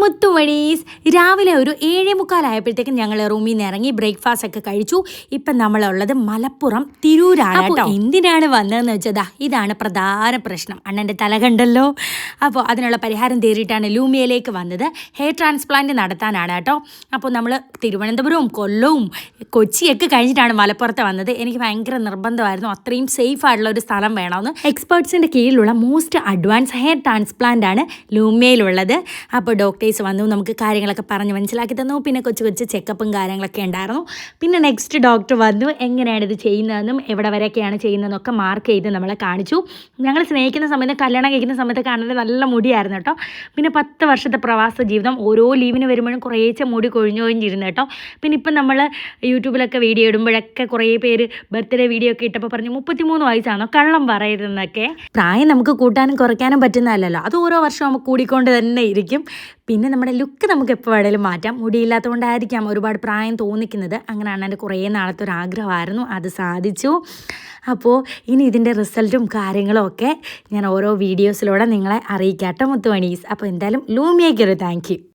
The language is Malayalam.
മുത്തുവഴീസ് രാവിലെ ഒരു ഏഴേ മുക്കാലായപ്പോഴത്തേക്കും ഞങ്ങൾ റൂമിൽ നിന്ന് ഇറങ്ങി ബ്രേക്ക്ഫാസ്റ്റ് ഒക്കെ കഴിച്ചു. ഇപ്പം നമ്മളുള്ളത് മലപ്പുറം തിരൂരാണ് കേട്ടോ. എന്തിനാണ് വന്നതെന്ന് വെച്ചതാ ഇതാണ് പ്രധാന പ്രശ്നം. അണ്ണന്റെ തല കണ്ടല്ലോ. അപ്പോൾ അതിനുള്ള പരിഹാരം തേറിയിട്ടാണ് ലൂമിയയിലേക്ക് വന്നത്. ഹെയർ ട്രാൻസ്പ്ലാന്റ് നടത്താനാണ് കേട്ടോ. അപ്പോൾ നമ്മൾ തിരുവനന്തപുരവും കൊല്ലവും കൊച്ചിയൊക്കെ കഴിഞ്ഞിട്ടാണ് മലപ്പുറത്ത് വന്നത്. എനിക്ക് ഭയങ്കര നിർബന്ധമായിരുന്നു. അത്രയും സേഫ് ആയിട്ടുള്ള ഒരു സ്ഥലം വേണമെന്ന്. എക്സ്പേർട്സിന്റെ കീഴിലുള്ള മോസ്റ്റ് അഡ്വാൻസ് ഹെയർ ട്രാൻസ്പ്ലാന്റ് ആണ് ലൂമിയയിലുള്ളത്. അപ്പോൾ ഡോക്ടേഴ്സ് വന്നു. നമുക്ക് കാര്യങ്ങളൊക്കെ പറഞ്ഞ് മനസ്സിലാക്കി തന്നു പിന്നെ കൊച്ചു കൊച്ചു ചെക്കപ്പും കാര്യങ്ങളൊക്കെ ഉണ്ടായിരുന്നു. പിന്നെ നെക്സ്റ്റ് ഡോക്ടർ വന്നു. എങ്ങനെയാണ് ഇത് ചെയ്യുന്നതെന്നും എവിടെ വരെയൊക്കെയാണ് ചെയ്യുന്നതെന്നൊക്കെ മാർക്ക് ചെയ്ത് നമ്മളെ കാണിച്ചു. ഞങ്ങൾ സ്നേഹിക്കുന്ന സമയത്ത് കല്യാണം കഴിക്കുന്ന സമയത്ത് കാണുന്നത് നല്ല മുടിയായിരുന്നു കേട്ടോ. പിന്നെ പത്ത് വർഷത്തെ പ്രവാസ ജീവിതം. ഓരോ ലീവിന് വരുമ്പോഴും കുറേശ്ശെ മുടി കൊഴിഞ്ഞു കൊഴിഞ്ഞിരുന്നു കേട്ടോ. പിന്നെ ഇപ്പം നമ്മൾ യൂട്യൂബിലൊക്കെ വീഡിയോ ഇടുമ്പോഴൊക്കെ കുറേ പേര് ബർത്ത്ഡേ വീഡിയോ ഒക്കെ ഇട്ടപ്പോൾ പറഞ്ഞു മുപ്പത്തിമൂന്ന് വയസ്സാണോ കള്ളം പറയരുതെന്നൊക്കെ. പ്രായം നമുക്ക് കൂട്ടാനും കുറയ്ക്കാനും പറ്റുന്നതല്ലല്ലോ. അത് ഓരോ വർഷം നമുക്ക് കൂടിക്കൊണ്ട് തന്നെ ഇരിക്കും. പിന്നെ നമ്മുടെ ലുക്ക് നമുക്ക് എപ്പോൾ വേണേലും മാറ്റാം. മുടിയില്ലാത്തതുകൊണ്ടായിരിക്കാം ഒരുപാട് പ്രായം തോന്നിക്കുന്നത്. അങ്ങനെയാണ് എന്റെ കുറേ നാളത്തെ ഒരു ആഗ്രഹമായിരുന്നു. അത് സാധിച്ചു. അപ്പോൾ ഇനി ഇതിന്റെ റിസൾട്ടും കാര്യങ്ങളും ഒക്കെ ഞാൻ ഓരോ വീഡിയോസിലൂടെ നിങ്ങളെ അറിയിക്കാട്ടോ മുത്തുമണീസ്. അപ്പോൾ എന്തായാലും ലൂമിയേക്കൊരു താങ്ക്